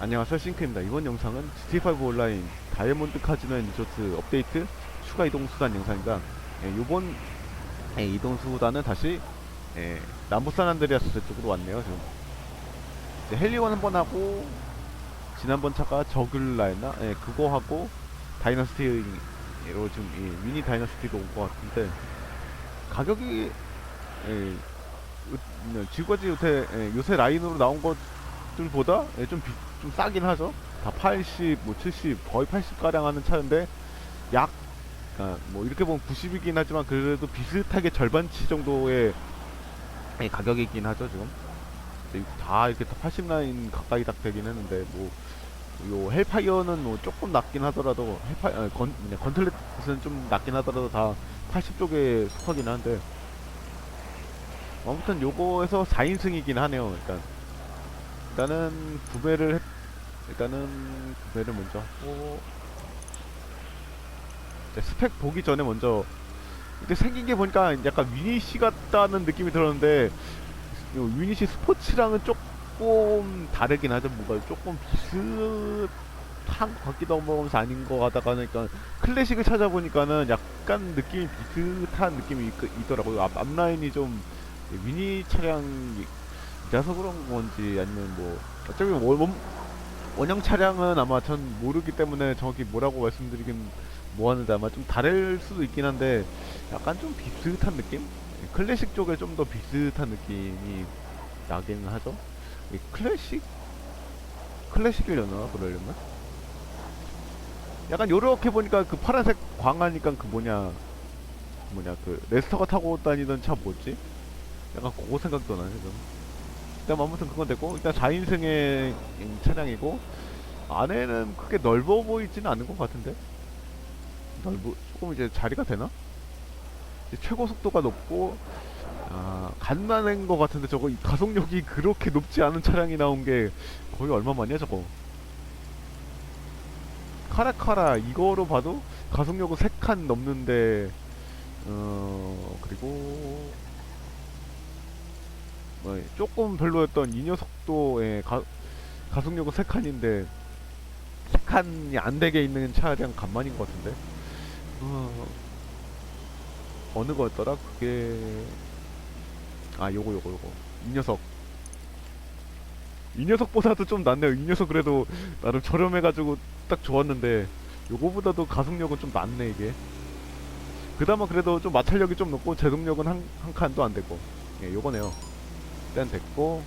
안녕하세요 싱크입니다 이번 영상은 GTA5 온라인 다이아몬드 카지노 앤 리조트 업데이트 추가 이동 수단 영상입니다 예, 요번 예, 이동 수단은 다시 예, 남부 산 안드레아스 쪽으로 왔네요 지금 이제 헬리원 한번 하고 지난번 차가 저글라였나? 예, 그거 하고 다이너스티로 지금 이 미니 다이너스티도 온 것 같은데 가격이 예, 으- 지금까지 요새, 예, 요새 라인으로 나온 것들보다 예, 좀, 비, 좀 싸긴 하죠. 다 80, 뭐 70, 거의 80가량 하는 차인데 약, 그러니까 뭐 이렇게 보면 90이긴 하지만 그래도 비슷하게 절반치 정도의 예, 가격이긴 하죠, 지금. 다 이렇게 다 80라인 가까이 딱 되긴 했는데 뭐. 요 헬파이어는 뭐 조금 낮긴 하더라도 헬파 아, 건 뭐냐, 건틀렛은 좀 낮긴 하더라도 다 80쪽에 속하긴 한데 아무튼 요거에서 4인승이긴 하네요. 일단 일단은 구매를 했, 일단은 구매를 먼저 하고 이제 스펙 보기 전에 먼저 근데 생긴 게 보니까 약간 위니시 같다는 느낌이 들었는데 요 위니시 스포츠랑은 조금 다르긴 하죠. 뭔가 조금 비슷한 것 같기도 하면서 아닌 것 같다가 그러니까 클래식을 찾아보니까는 약간 느낌이 비슷한 느낌이 있, 있더라고요. 앞, 앞라인이 좀 미니 차량 이라서 그런 건지 아니면 뭐 어차피 원, 원, 원형 차량은 아마 전 모르기 때문에 정확히 뭐라고 말씀드리긴 뭐하는데 아마 좀 다를 수도 있긴 한데 약간 좀 비슷한 느낌? 클래식 쪽에 좀 더 비슷한 느낌이 나긴 하죠. 이 클래식? 클래식이려나 그러려면? 약간 요렇게 보니까 그 파란색 광하니까 그 뭐냐 뭐냐 그 레스터가 타고 다니던 차 뭐지? 약간 그거 생각도 나네 좀. 일단 아무튼 그건 됐고 일단 4인승의 차량이고 안에는 크게 넓어 보이지는 않은 것 같은데 넓어 조금 이제 자리가 되나? 이제 최고 속도가 높고 아 간만인 것 같은데 저거 이 가속력이 그렇게 높지 않은 차량이 나온 게 거의 얼마만이야 저거 카라카라 이거로 봐도 가속력은 3칸 넘는데 어 그리고 뭐 조금 별로였던 이 녀석도의 가, 가속력은 3칸인데 3칸이 안 되게 있는 차량 간만인 것 같은데. 어, 어느 거였더라? 그게 아 요거 요거 요거. 이 녀석. 이 녀석보다도 좀 낫네요. 이 녀석 그래도 나름 저렴해가지고 딱 좋았는데 요거보다도 가속력은 좀 낫네 이게. 그나마 그래도 좀 마찰력이 좀 높고 제동력은 한, 한 칸도 안 되고. 예 요거네요 일단 됐고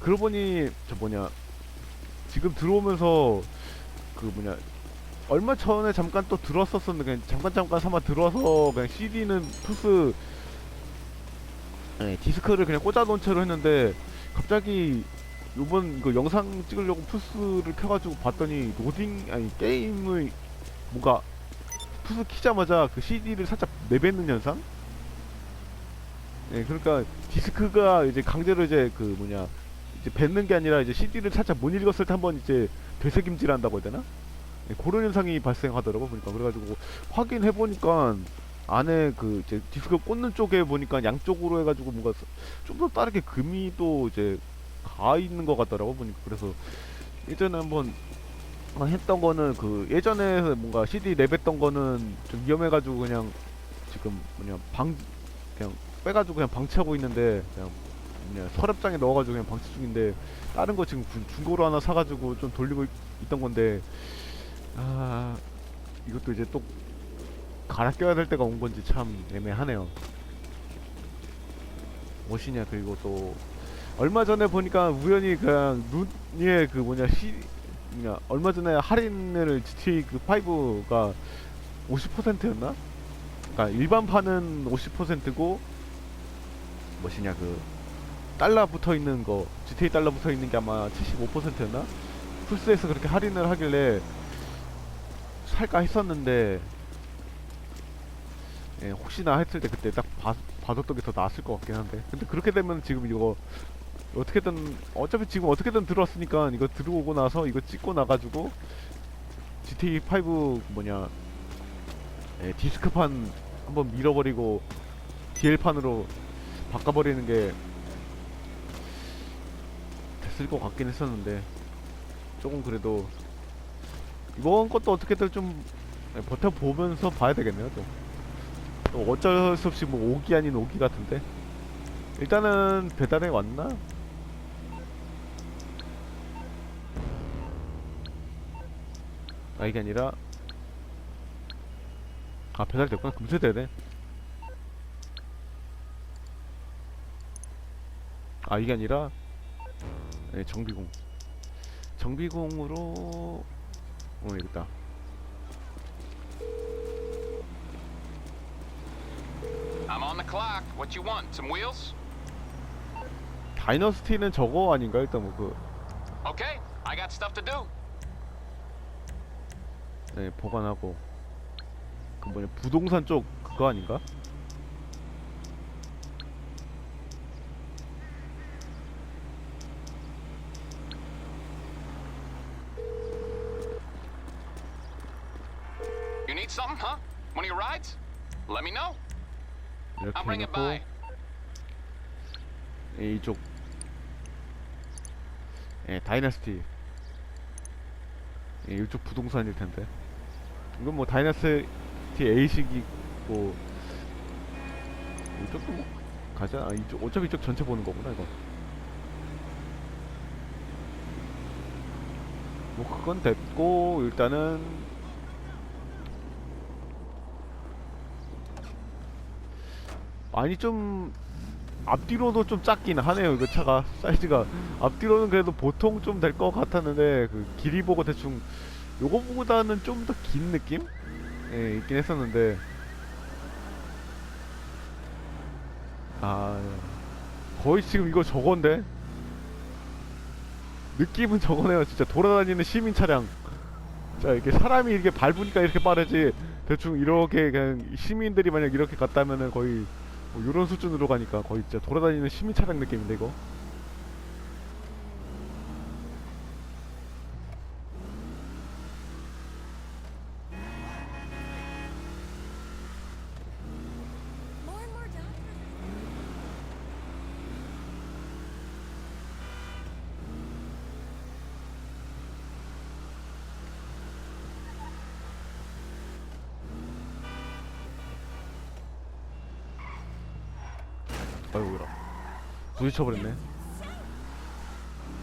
그러고 보니 저 뭐냐 지금 들어오면서 그 뭐냐 얼마 전에 잠깐 또 들어왔었었는데 그냥 잠깐 잠깐 삼아 들어와서 그냥 CD는 플스 네, 디스크를 그냥 꽂아놓은 채로 했는데 갑자기 요번 이거 영상 찍으려고 플스를 켜가지고 봤더니 로딩 아니 게임을 뭔가 플스 키자마자 그 CD를 살짝 내뱉는 현상? 네, 그러니까 디스크가 이제 강제로 이제 그 뭐냐 이제 뱉는 게 아니라 이제 CD를 살짝 못 읽었을 때 한번 이제 되새김질한다고 해야 되나? 네, 그런 현상이 발생하더라고 보니까 그래가지고 확인해 보니까 안에 그 이제 디스크 꽂는 쪽에 보니까 양쪽으로 해가지고 뭔가 좀 더 다르게 금이 또 이제 가 있는 것 같더라고 보니까 그래서 예전에 한번 어, 했던 거는 그 예전에 뭔가 CD 랩했던 거는 좀 위험해가지고 그냥 지금 뭐냐 방 그냥 빼가지고 그냥 방치하고 있는데 그냥 뭐냐 서랍장에 넣어가지고 그냥 방치 중인데 다른 거 지금 군- 중고로 하나 사가지고 좀 돌리고 있, 있던 건데 아 이것도 이제 또 갈아 껴야 될 때가 온 건지 참 애매하네요. 무엇이냐 그리고 또 얼마 전에 보니까 우연히 그냥 눈에 그 뭐냐 시 뭐냐 얼마 전에 할인을 GTA 그 5가 50%였나? 그러니까 일반 판은 50%고 무엇이냐 그 달러 붙어 있는 거 GTA 달러 붙어 있는 게 아마 75%였나? 플스에서 그렇게 할인을 하길래 살까 했었는데 예, 혹시나 했을 때 그때 딱 봐, 봐뒀던 게 더 나았을 것 같긴 한데 근데 그렇게 되면 지금 이거 어떻게든 어차피 지금 어떻게든 들어왔으니까 이거 들어오고 나서 이거 찍고 나가지고 GTA 5 뭐냐 예, 디스크판 한번 밀어버리고 DL판으로 바꿔버리는 게 있을 것 같긴 했었는데 조금 그래도 이번 것도 어떻게든 좀 버텨보면서 봐야 되겠네요 또. 또 어쩔 수 없이 뭐 오기 아닌 오기 같은데 일단은 배달해 왔나? 아 이게 아니라 아 배달됐구나 금세 되네 아 이게 아니라 네, 정비공 정비공으로 어 여기 있다 I'm on the clock. What you want? Some wheels? 다이너스티는 저거 아닌가 일단 뭐그 Okay, I got stuff to do. 네, 보관하고 그 뭐냐 부동산 쪽 그거 아닌가? Let me know. 이렇게 I'll bring it 해놓고 by. 예, 이쪽. 예, 다이너스티. 예, 이쪽 부동산일 텐데. 이건 뭐 다이너스티 A식이고 이쪽도 뭐 가자. 아, 이쪽 어차피 이쪽 전체 보는 거구나 이거. 뭐 그건 됐고 일단은 아니 좀 앞뒤로도 좀 작긴 하네요 이거 차가. 사이즈가. 앞뒤로는 그래도 보통 좀 될 것 같았는데 그 길이 보고 대충 요거보다는 좀 더 긴 느낌? 예 있긴 했었는데. 아 거의 지금 이거 저건데? 느낌은 저거네요 진짜. 돌아다니는 시민 차량. 자 이렇게 사람이 이렇게 밟으니까 이렇게 빠르지. 대충 이렇게 그냥 시민들이 만약 이렇게 갔다면은 거의 뭐 이런 수준으로 가니까 거의 진짜 돌아다니는 시민 차량 느낌인데 이거 More and more doctors. 아이고 이라 부딪혀버렸네.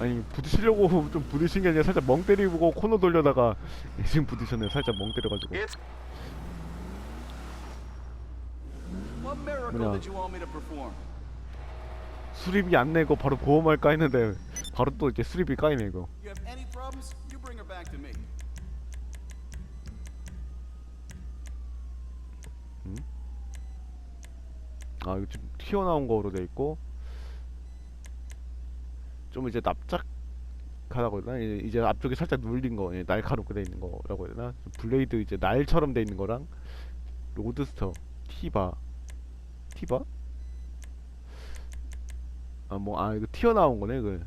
아니 부딪히려고 좀 부딪힌 게 아니라 살짝 멍 때리고 코너 돌려다가 지금 부딪혔네 살짝 멍 때려가지고. 뭐냐. 수리비 안 내고 바로 보험할까 했는데 바로 또 이제 수리비 까이네 이거. Me. 아 이거 지금 튀어나온 거로 돼 있고 좀 이제 납작하다고 해야 되나? 이제- 앞쪽에 살짝 눌린 거 예, 날카롭게 돼 있는 거라고 해야 되나? 좀 블레이드 이제 날처럼 돼 있는 거랑 로드스터 티바 티바? 아 뭐 아 이거 튀어나온 거네 그.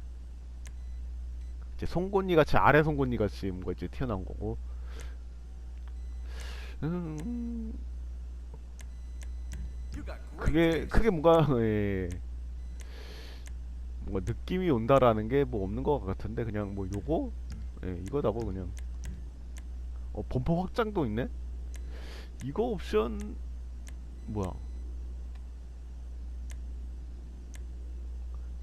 이제 송곳니 같이 아래 송곳니 같이 뭔가 이제 튀어나온 거고. 음. 그게. 크게 뭔가 예. 뭔가 느낌이 온다라는 게 뭐 없는 것 같은데 그냥 뭐 요거? 예, 이거다고 그냥. 어 범퍼 확장도 있네? 이거 옵션 뭐야?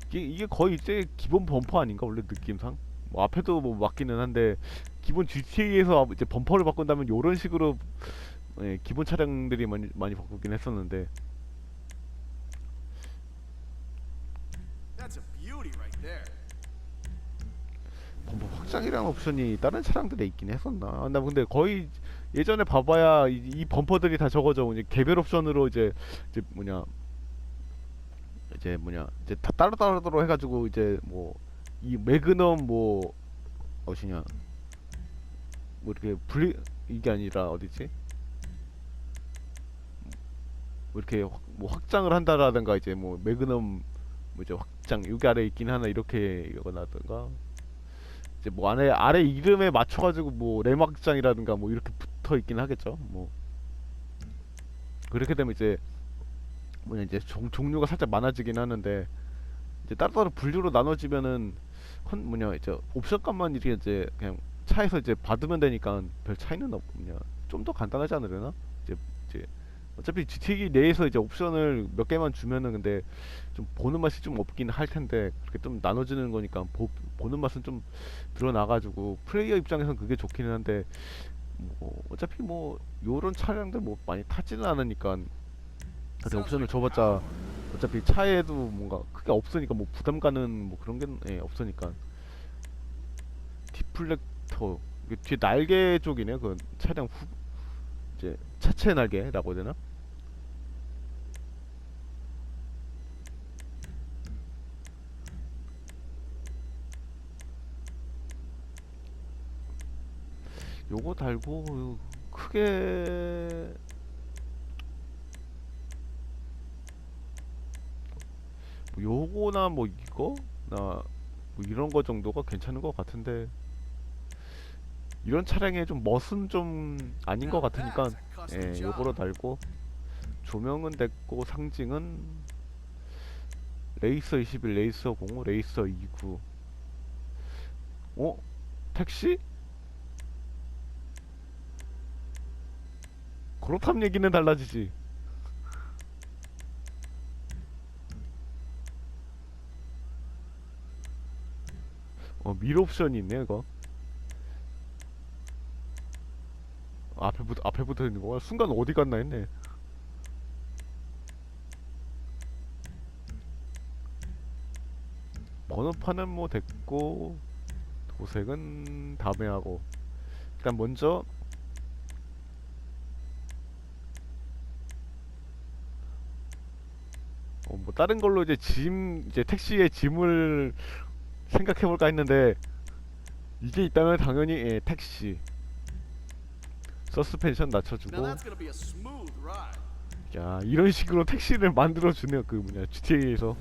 이게, 이게 거의 이제 기본 범퍼 아닌가 원래 느낌상? 뭐 앞에도 뭐 맞기는 한데 기본 GTA에서 이제 범퍼를 바꾼다면 요런 식으로 예, 기본 차량들이 많이 많이 바꾸긴 했었는데 There. 범퍼 확장이라는 옵션이 다른 차량들에 있긴 했었나? 아, 나 근데 거의 예전에 봐봐야 이, 이 범퍼들이 다 적어져 이제 개별 옵션으로 이제 이제 뭐냐 이제 뭐냐 이제 다 따로 따로 해가지고 이제 뭐 이 매그넘 뭐 어디냐 뭐 이렇게 분리 이게 아니라 어디지? 뭐 이렇게 확, 뭐 확장을 한다라든가 이제 뭐 매그넘 뭐 이제 확 장 여기 아래 있긴 하나 이렇게 이거나든가? 이제 뭐 안에 아래 이름에 맞춰가지고 뭐 레막장이라든가 뭐 이렇게 붙어 있긴 하겠죠. 뭐. 그렇게 되면 이제 뭐냐 이제 종, 종류가 살짝 많아지긴 하는데 이제 따로따로 분류로 나눠지면은 컨 뭐냐 이제 옵션 값만 이렇게 이제 그냥 차에서 이제 받으면 되니까 별 차이는 없냐 좀더 간단하지 않으려나? 이제 이제 어차피 GT 내에서 이제 옵션을 몇 개만 주면은 근데 좀 보는 맛이 좀 없긴 할 텐데 그렇게 좀 나눠주는 거니까 보, 보는 맛은 좀 드러나가지고 플레이어 입장에선 그게 좋기는 한데 뭐 어차피 뭐 요런 차량들 뭐 많이 타지는 않으니까 근데 옵션을 줘봤자 어차피 차에도 뭔가 크게 없으니까 뭐 부담 가는 뭐 그런 게 예, 없으니까 디플렉터 이게 뒤에 날개 쪽이네 그 차량 후 이제 차체 날개라고 해야 되나? 요거 달고 크게 뭐 요거나 뭐 이거 나 뭐 이런 거 정도가 괜찮은 것 같은데 이런 차량에 좀 멋은 좀 아닌 것 같으니까 예 요거로 달고 조명은 됐고 상징은 레이서 21 레이서 05 레이서 29 어? 택시? 그렇다면 얘기는 달라지지 어, 밀 옵션이 있네, 이거. 앞에 붙, 앞에 붙어 있는 거. 순간 어디 갔나 했네. 번호판은 뭐 됐고, 도색은 다음에 하고. 일단 먼저, 어, 뭐 다른 걸로 이제 짐, 이제 택시의 짐을 생각해 볼까 했는데 이게 있다면 당연히 예, 택시 서스펜션 낮춰주고. 야 이런 식으로 택시를 만들어 주네요 그 뭐냐 GTA에서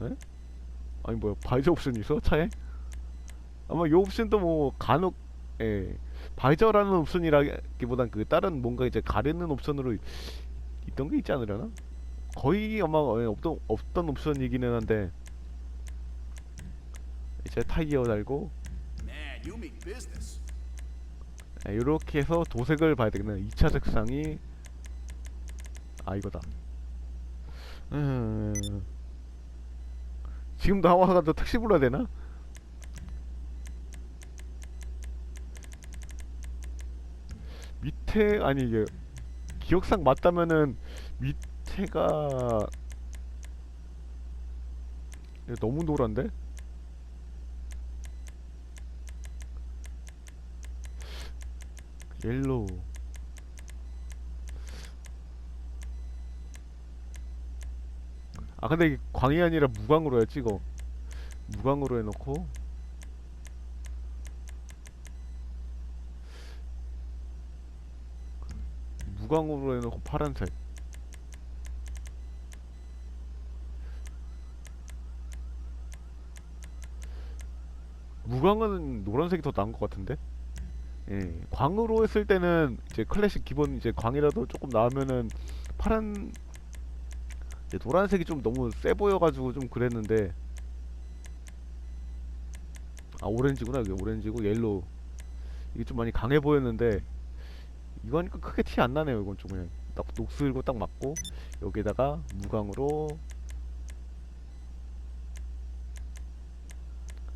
에? 아니 뭐야 바이저 옵션이 있어 차에? 아마 이 옵션도 뭐 간혹 예 바이저라는 옵션이라기보단 그 다른 뭔가 이제 가리는 옵션으로 있던 게 있지 않으려나? 거의 아마 예, 없던 없던 옵션 이기는 한데 이제 타이어 달고. 이렇게 해서 도색을 봐야 되겠네 2차 색상이 아 이거다 음... 지금도 하와가도 택시 불러야 되나? 밑에 아니 이게 기억상 맞다면은 밑에가 이거 너무 노란데? 옐로우. 아 근데 광이 아니라 무광으로 해 찍어. 무광으로 해놓고 무광으로 해놓고 파란색. 무광은 노란색이 더 나은 것 같은데? 예, 광으로 했을 때는 이제 클래식 기본 이제 광이라도 조금 나오면은 파란 노란색이 좀 너무 세 보여가지고 좀 그랬는데. 아 오렌지구나 이게 오렌지고 옐로우. 이게 좀 많이 강해 보였는데 이거 하니까 크게 티 안 나네요 이건 좀 그냥 딱 녹슬고 딱 맞고 여기다가 무광으로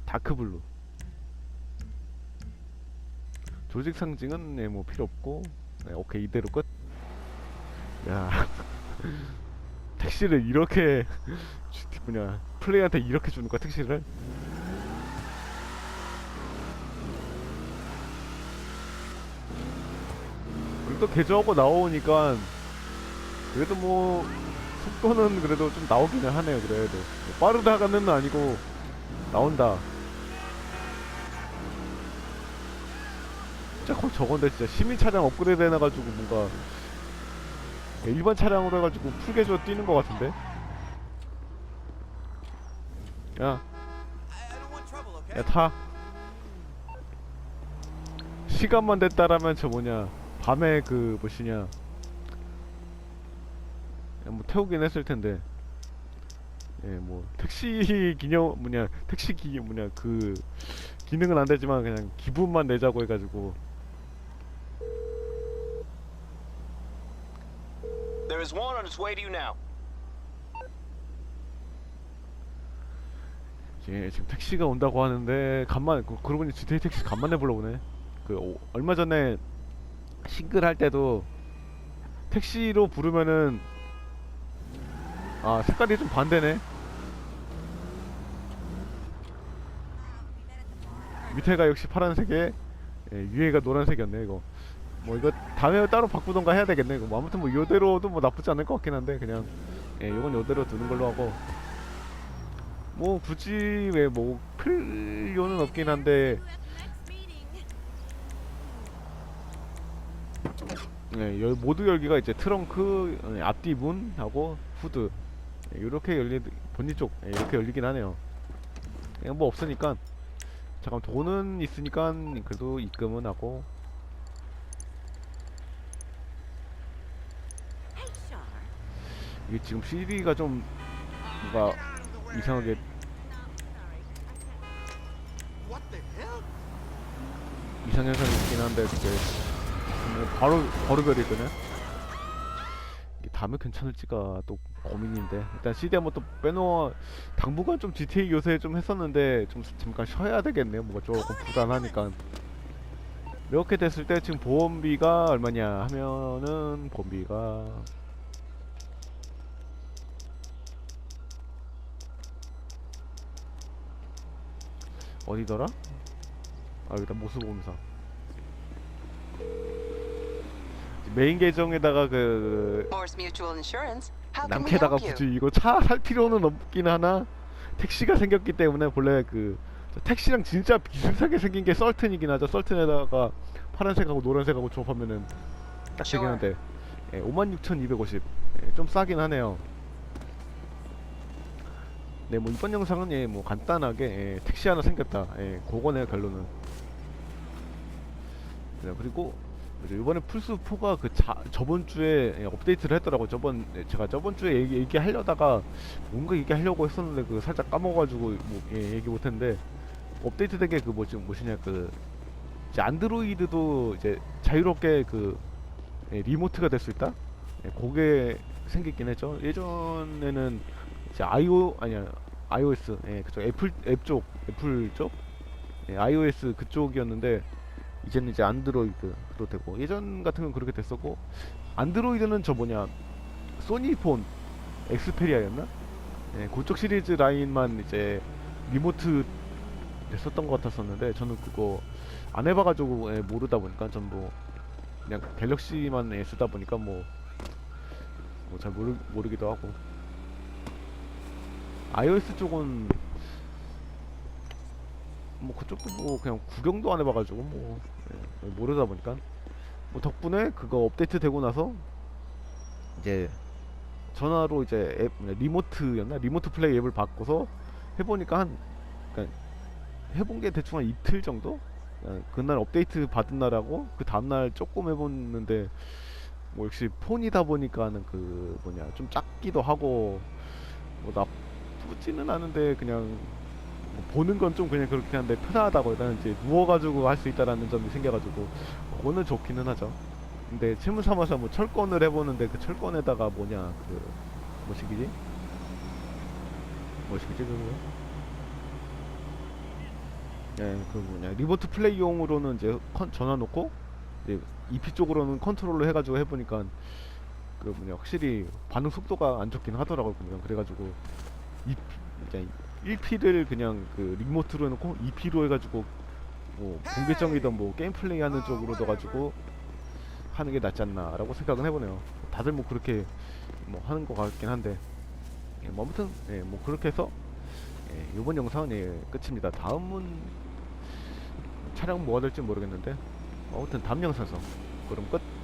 다크블루 조직 상징은 네, 뭐 필요 없고 네, 오케이 이대로 끝. 야 택시를 이렇게 주- 뭐냐 플레이한테 이렇게 주는 거야 택시를? 그리고 또 개조하고 나오니까 그래도 뭐 속도는 그래도 좀 나오기는 하네요 그래도 빠르다가는 아니고 나온다. 진짜 거 저건데 진짜 시민 차량 업그레이드 해놔가지고 뭔가 일반 차량으로 해가지고 풀 개조 뛰는 것 같은데 야, 야 타. 시간만 됐다라면 저 뭐냐 밤에 그 뭐시냐 야, 뭐 태우긴 했을 텐데 예, 뭐 택시 기념 뭐냐 택시 기 뭐냐 그 기능은 안 되지만 그냥 기분만 내자고 해가지고 There is one on its way to you now. 예, 지금 택시가 온다고 하는데 간만 그- 그러고 보니 GTA 택시 간만에 불러보네. 그 오- 얼마 전에 싱글 할 때도 택시로 부르면은 아 색깔이 좀 반대네. 밑에가 역시 파란색에 예, 위에가 노란색이었네 이거. 뭐 이거 다음에 따로 바꾸던가 해야 되겠네. 이거 뭐 아무튼 뭐 요대로도 뭐 나쁘지 않을 것 같긴 한데 그냥 예, 이건 요대로 두는 걸로 하고. 뭐 굳이 왜 뭐 필요는 없긴 한데 네, 열, 모두 열기가 이제 트렁크 어, 앞뒤 문하고 후드 이렇게 열리 본니 쪽 예, 이렇게 열리긴 하네요. 뭐 없으니까 잠깐 돈은 있으니까 그래도 입금은 하고. 이게 지금 CD가 좀 뭔가 이상하게 No, sorry. I can't. What the hell? 이상 현상이 있긴 한데 그게 뭐 바로 바로 별이거든. 이게 다음에 괜찮을지가 또 고민인데 일단 CD 한번 또 빼놓아 당분간 좀 GTA 요새 좀 했었는데 좀 잠깐 쉬어야 되겠네요. 뭔가 조금 불안하니까. 이렇게 됐을 때 지금 보험비가 얼마냐 하면은 보험비가 어디더라? 아 여기다 모습보험사 메인 계정에다가 그 남캐다가? 굳이 이거 차 살 필요는 없긴 하나? 택시가 생겼기 때문에 본래 그 택시랑 진짜 비슷하게 생긴 게 썰튼이긴 하죠. 썰튼에다가 파란색하고 노란색하고 조합하면은 딱 되긴. 한데. 예, 56,250 예, 좀 싸긴 하네요. 네 뭐 이번 영상은 예, 뭐 간단하게 예, 택시 하나 생겼다. 예, 그거네요 결론은. 네, 그리고 이번에 플스 4가 그 자, 저번 주에 예, 업데이트를 했더라고. 저번 예, 제가 저번 주에 얘기, 얘기하려다가 뭔가 얘기하려고 했었는데 그 살짝 까먹어가지고 뭐, 예, 얘기 못했는데 업데이트된 게 그 뭐지 무엇이냐 그 이제 안드로이드도 이제 자유롭게 그 예, 리모트가 될 수 있다. 예, 그게 생기긴 했죠. 예전에는 이제 iO 아니야 iOS 예, 그쪽 애플 앱 쪽 애플 쪽 예, iOS 그쪽이었는데 이제는 이제 안드로이드로 되고 예전 같은 건 그렇게 됐었고 안드로이드는 저 뭐냐 소니폰 엑스페리아였나? 예, 그쪽 시리즈 라인만 이제 리모트 됐었던 것 같았었는데 저는 그거 안 해봐가지고 예, 모르다 보니까 전뭐 그냥 갤럭시만 예, 쓰다 보니까 뭐 뭐잘 모르 모르기도 하고 iOS 쪽은 뭐 그쪽도 뭐 그냥 구경도 안 해봐가지고 뭐 예, 모르다 보니까. 뭐 덕분에 그거 업데이트 되고 나서 이제 전화로 이제 앱 리모트였나? 리모트 플레이 앱을 바꿔서 해보니까 한 그러니까 해본 게 대충 한 이틀 정도? 어, 그날 업데이트 받은 날하고 그 다음날 조금 해봤는데 뭐 역시 폰이다 보니까는 그 뭐냐 좀 작기도 하고 뭐 나쁘지는 않은데 그냥 뭐 보는 건 좀 그냥 그렇긴 한데 편하다고 일단 이제 누워가지고 할 수 있다라는 점이 생겨가지고 그거는 좋기는 하죠. 근데 채무 삼아서 뭐 철권을 해보는데 그 철권에다가 뭐냐 그 뭐시기지? 뭐시기지 그거? 예, 그 뭐냐 리모트 플레이용으로는 이제 컨, 전화 놓고 이제 EP 쪽으로는 컨트롤로 해가지고 해보니까 그 뭐냐 확실히 반응 속도가 안 좋긴 하더라고요 그냥 그래가지고 EP 이제 1P를 그냥 그 리모트로 해놓고 2P로 해가지고 뭐 공개정이든 뭐 게임 플레이 하는 쪽으로 넣어가지고 하는 게 낫지 않나라고 생각은 해보네요. 다들 뭐 그렇게 뭐 하는 것 같긴 한데 예, 뭐 아무튼 예, 뭐 그렇게 해서 예, 이번 영상은 예, 끝입니다. 다음은 촬영 뭐가 될지 모르겠는데 아무튼 다음 영상에서 그럼 끝.